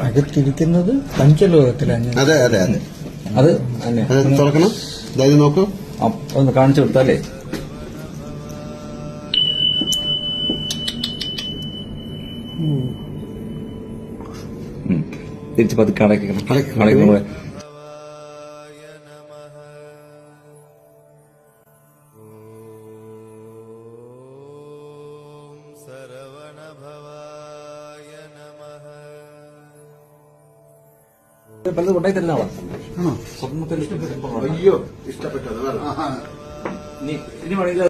അകത്തിരിക്കുന്നത് പഞ്ചലോകത്തിലാണ്. അതെ അതെ അതെ. അത് തുറക്കണം. അതായത് നോക്കൂ. ഒന്ന് കാണിച്ചു കൊടുത്താലേ. തിരിച്ച് പതുക്കെ അടയ്ക്കണം അടയ്ക്കണം. അടയ്ക്കുമ്പോൾ പലത് തരുന്ന അയ്യോ ഇഷ്ടപ്പെട്ടത്. ഇനി വേണമെങ്കിൽ